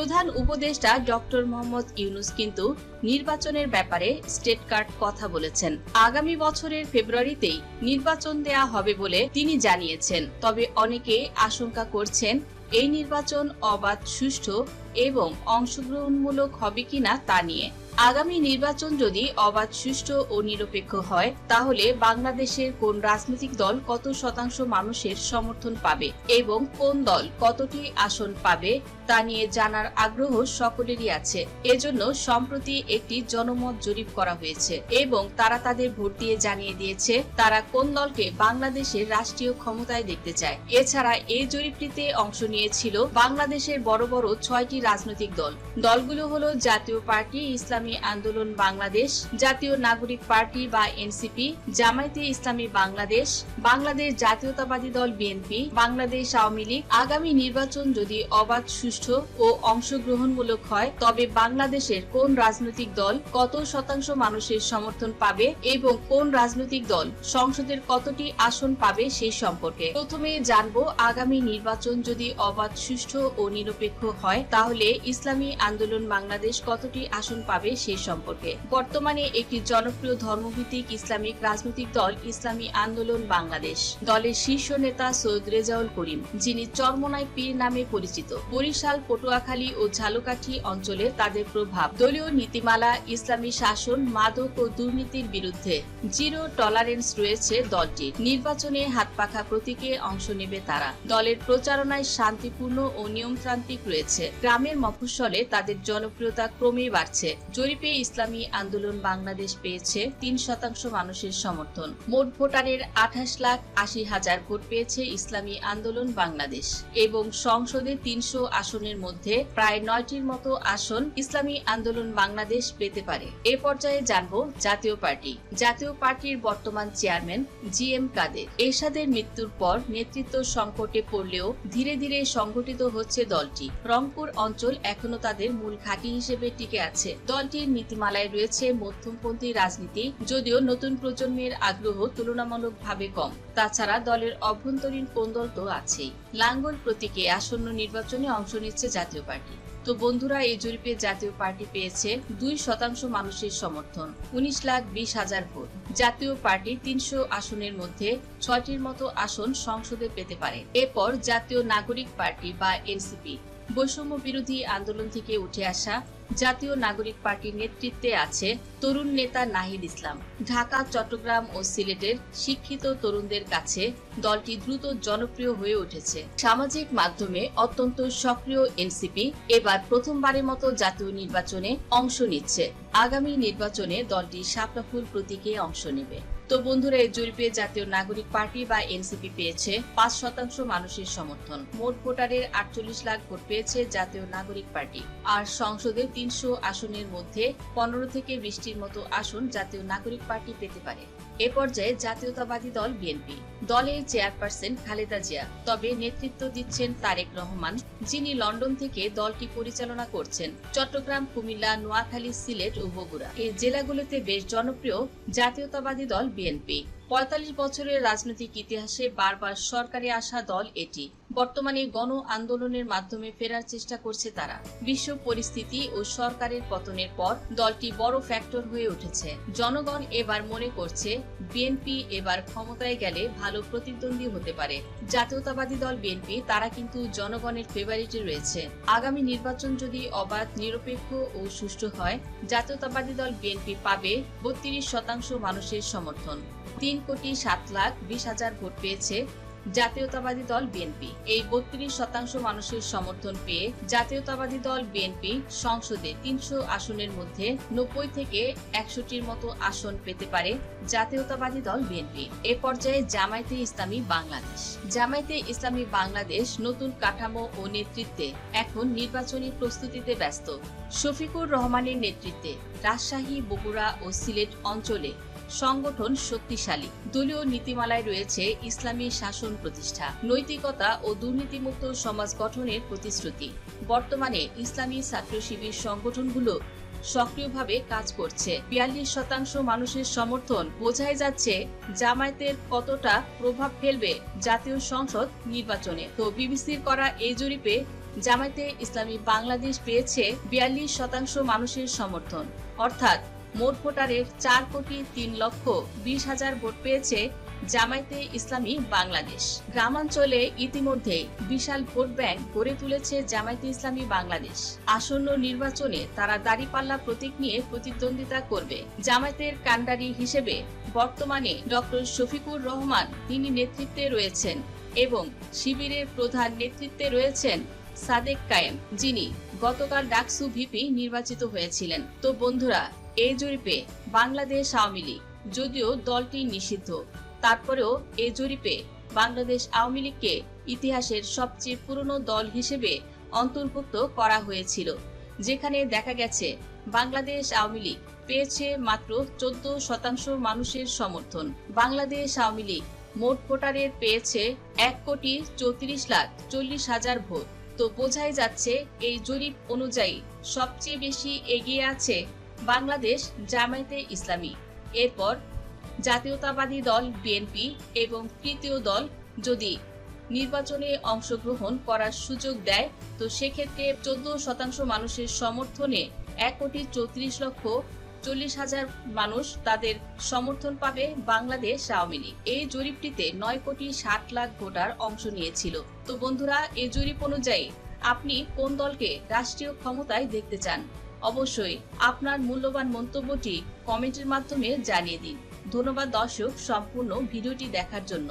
প্রধান উপদেষ্টা ডক্টর মোহাম্মদ ইউনুস কিন্তু নির্বাচনের ব্যাপারে স্টেট কার্ড কথা বলেছেন। আগামী বছরের ফেব্রুয়ারিতেই নির্বাচন দেয়া হবে বলে তিনি জানিয়েছেন। তবে অনেকে আশঙ্কা করছেন, এই নির্বাচন অবাধ, সুষ্ঠু এবং অংশগ্রহণমূলক হবে কিনা তা নিয়ে। আগামী নির্বাচন যদি অবাধ, সুষ্ঠু ও নিরপেক্ষ হয়, তাহলে বাংলাদেশের কোন রাজনৈতিক দল কত শতাংশ মানুষের সমর্থন পাবে এবং কোন দল কতটি আসন পাবে, তা নিয়ে জানার আগ্রহ সকলেরই আছে। এজন্য সম্প্রতি একটি জনমত জরিপ করা হয়েছে এবং তারা তাদের ভোট দিয়ে জানিয়ে দিয়েছে তারা কোন দলকে বাংলাদেশের রাষ্ট্রীয় ক্ষমতায় দেখতে চায়। এছাড়া এই জরিপটিতে অংশ নিয়েছিল বাংলাদেশের বড় বড় ছয়টি রাজনৈতিক দল। দলগুলো হলো জাতীয় পার্টি, ইসলামী আন্দোলন বাংলাদেশ, জাতীয় নাগরিক পার্টি বা এনসিপি, জামায়াতে ইসলামী বাংলাদেশ বাংলাদেশ জাতীয়তাবাদী দল বিএনপি, বাংলাদেশ আওয়ামী লীগ। আগামী নির্বাচন যদি অবাধ, সুষ্ঠু ও অংশগ্রহণমূলক হয়, তবে বাংলাদেশের কোন রাজনৈতিক দল কত শতাংশ মানুষের সমর্থন পাবে এবং কোন রাজনৈতিক দল সংসদের কতটি আসন পাবে সেই সম্পর্কে? প্রথমে জানব আগামী নির্বাচন যদি অবাধ, সুষ্ঠু ও নিরপেক্ষ হয়, তাহলে ইসলামী আন্দোলন বাংলাদেশ কতটি আসন পাবে সেই সম্পর্কে। বর্তমানে একটি জনপ্রিয় ধর্মভিত্তিক ইসলামিক রাজনৈতিক দল ইসলামী আন্দোলন বাংলাদেশ। দলের শীর্ষ নেতা সৈয়দ রেজাউল করিম, যিনি চরমনাই পীর নামে পরিচিত। বরিশাল, পটুয়াখালী ও ঝালকাঠি অঞ্চলে তাদের প্রভাব। দলীয় নীতিমালা, ইসলামী শাসন, মাদক ও দুর্নীতির বিরুদ্ধে জিরো টলারেন্স রয়েছে দলটির। নির্বাচনে হাতপাখা প্রতীকে অংশ নেবে তারা। দলের প্রচারণায় শান্তিপূর্ণ ও নিয়মতান্ত্রিক রয়েছে। গ্রামের মফস্বলে তাদের জনপ্রিয়তা ক্রমেই বাড়ছে। জরিপে ইসলামী আন্দোলন বাংলাদেশ পেয়েছে তিন শতাংশ মানুষের সমর্থন। মোট ভোটারের আঠাশ লাখ আশি হাজার ভোট পেয়েছে ইসলামী আন্দোলন বাংলাদেশ এবং সংসদে তিনশো আসনের মধ্যে প্রায় নয়টির মতো আসন ইসলামী আন্দোলন বাংলাদেশ পেতে পারে। এ পর্যায়ে জানব জাতীয় পার্টি। জাতীয় পার্টির বর্তমান চেয়ারম্যান জি এম কাদের। এরশাদের মৃত্যুর পর নেতৃত্ব সংকটে পড়লেও ধীরে ধীরে সংগঠিত হচ্ছে দলটি। রংপুর অঞ্চল এখনও তাদের মূল ঘাঁটি হিসেবে টিকে আছে। দলটির নীতিমালায় রয়েছে মধ্যমপন্থী রাজনীতি, যদিও নতুন প্রজন্মের আগ্রহ তুলনামূলকভাবে কম। তাছাড়া দলের অভ্যন্তরীণ কোন্দল তো আছেই। লাঙ্গল প্রতীকে আসন্ন নির্বাচনে অংশ নিচ্ছে জাতীয় পার্টি। তো বন্ধুরা, এই জরিপে জাতীয় পার্টি পেয়েছে দুই শতাংশ মানুষের সমর্থন, উনিশ লাখ বিশ হাজার ভোট। জাতীয় পার্টি তিনশো আসনের মধ্যে ছয়টির মতো আসন সংসদে পেতে পারে। এরপর জাতীয় নাগরিক পার্টি বা এনসিপি। বৈষম্য বিরোধী আন্দোলন থেকে উঠে আসা জাতীয় নাগরিক পার্টির নেতৃত্বে আছে তরুণ নেতা নাহিদ ইসলাম। ঢাকা, চট্টগ্রাম ও সিলেটের শিক্ষিত তরুণদের কাছে দলটি দ্রুত জনপ্রিয় হয়ে উঠেছে। সামাজিক মাধ্যমে অত্যন্ত সক্রিয় এনসিপি এবার প্রথমবারের মতো জাতীয় নির্বাচনে অংশ নিচ্ছে। আগামী নির্বাচনে দলটি শাপলাফুল প্রতীকে অংশ নেবে। তো বন্ধুরা, এই জরিপে জাতীয় নাগরিক পার্টি বা এনসিপি পেয়েছে পাঁচ শতাংশ মানুষের সমর্থন। মোট ভোটারের আটচল্লিশ লাখ ভোট পেয়েছে জাতীয় নাগরিক পার্টি। আর সংসদে তিনশো আসনের মধ্যে পনেরো থেকে বিশটির মতো আসন জাতীয় নাগরিক পার্টি পেতে পারে। এ পর্যায়ে জাতীয়তাবাদী দল বিএনপি। দলের চেয়ারপারসন খালেদা জিয়া। তবে নেতৃত্ব দিচ্ছেন তারেক রহমান, যিনি লন্ডন থেকে দলটি পরিচালনা করছেন। চট্টগ্রাম, কুমিল্লা, নোয়াখালী, সিলেট ও বগুড়া এই জেলাগুলোতে বেশ জনপ্রিয় জাতীয়তাবাদী দল বিএনপি। পঁয়তাল্লিশ বছরের রাজনৈতিক ইতিহাসে বারবার সরকারে আসা দল এটি। বর্তমানে গণ আন্দোলনের মাধ্যমে ফেরার চেষ্টা করছে তারা। বিশ্ব পরিস্থিতি ও সরকারের পতনের পর দলটি বড় ফ্যাক্টর হয়ে উঠেছে। জনগণ এবার মনে করছে, বিএনপি এবার ক্ষমতায় গেলে ভালো প্রতিদ্বন্দ্বী হতে পারে। জাতীয়তাবাদী দল বিএনপি, তারা কিন্তু জনগণের ফেভারিটে রয়েছে। আগামী নির্বাচন যদি অবাধ, নিরপেক্ষ ও সুষ্ঠু হয়, জাতীয়তাবাদী দল বিএনপি পাবে বত্রিশ শতাংশ মানুষের সমর্থন। তিন কোটি সাত লাখ বিশ হাজার ভোট পেয়েছে জাতীয়তাবাদী দল বিএনপি। এই বত্রিশ শতাংশ মানুষের সমর্থন পেয়ে জাতীয়তাবাদী দল বিএনপি সংসদে তিনশো আসনের মধ্যে নব্বই থেকে একশোটির মতো আসন পেতে পারে জাতীয়তাবাদী দল বিএনপি। এ পর্যায়ে জামায়াতে ইসলামী বাংলাদেশ। জামায়াতে ইসলামী বাংলাদেশ নতুন কাঠামো ও নেতৃত্বে এখন নির্বাচনী প্রস্তুতিতে ব্যস্ত। শফিকুর রহমানের নেতৃত্বে রাজশাহী, বগুড়া ও সিলেট অঞ্চলে সংগঠন শক্তিশালী। দলীয় নীতিমালায় রয়েছে ইসলামী শাসন প্রতিষ্ঠা, নৈতিকতা ও দুর্নীতিমুক্ত সমাজ গঠনের প্রতিশ্রুতি। বর্তমানে ইসলামী ছাত্র শিবির সংগঠনগুলো সক্রিয়ভাবে কাজ করছে। বিয়াল্লিশ শতাংশ মানুষের সমর্থন বোঝাই যাচ্ছে জামায়াতের কতটা প্রভাব ফেলবে জাতীয় সংসদ নির্বাচনে। তো বিবিসির করা এই জরিপে জামায়াতে ইসলামী বাংলাদেশ পেয়েছে বিয়াল্লিশ শতাংশ মানুষের সমর্থন। অর্থাৎ মোট ভোটারের চার কোটি তিন লক্ষ বিশ হাজার ভোট পেয়েছে জামায়াতে ইসলামী বাংলাদেশ। গ্রামাঞ্চলে ইতিমধ্যে বিশাল ভোট ব্যাংক গড়ে তুলেছে জামায়াতে ইসলামী বাংলাদেশ। আসন্ন নির্বাচনে তারা দাঁড়িপাল্লা প্রতীক নিয়ে প্রতিদ্বন্দ্বিতা করবে। জামায়াতের কান্ডারি হিসেবে বর্তমানে ডক্টর শফিকুর রহমান তিনি নেতৃত্বে রয়েছেন এবং শিবিরের প্রধান নেতৃত্বে রয়েছেন সাদেক কায়েম, যিনি গতকাল ডাকসু ভিপি নির্বাচিত হয়েছিলেন। তো বন্ধুরা এই জরিপে বাংলাদেশ আওয়ামী লীগ, যদিও দলটি নিষিদ্ধ। তারপরেও এই জরিপে বাংলাদেশ আওয়ামী লীগকে ইতিহাসের সবচেয়ে পুরনো দল হিসেবে অন্তর্ভুক্ত করা হয়েছিল, যেখানে দেখা গেছে বাংলাদেশ আওয়ামী লীগ পেয়েছে মাত্র চোদ্দ শতাংশ মানুষের সমর্থন। বাংলাদেশ আওয়ামী লীগ মোট ভোটারের পেয়েছে এক কোটি চৌত্রিশ লাখ চল্লিশ হাজার ভোট। তো বোঝাই যাচ্ছে এই জরিপ অনুযায়ী সবচেয়ে বেশি এগিয়ে আছে বাংলাদেশ জামায়াতে ইসলামী। এরপর জাতীয়তাবাদী দল বিএনপি এবং তৃতীয় দল যদি নির্বাচনে অংশগ্রহণ করার সুযোগ দেয়, তো সেক্ষেত্রে চোদ্দ শতাংশ মানুষের সমর্থনে এক কোটি চৌত্রিশ লক্ষ চল্লিশ হাজার মানুষ তাদের সমর্থন পাবে বাংলাদেশ আওয়ামী লীগ। এই জরিপটিতে নয় কোটি ষাট লাখ ভোটার অংশ নিয়েছিল। তো বন্ধুরা, এই জরিপ অনুযায়ী আপনি কোন দলকে রাষ্ট্রীয় ক্ষমতায় দেখতে চান? অবশ্যই আপনার মূল্যবান মন্তব্যটি কমেন্টের মাধ্যমে জানিয়ে দিন। ধন্যবাদ দর্শক সম্পূর্ণ ভিডিওটি দেখার জন্য।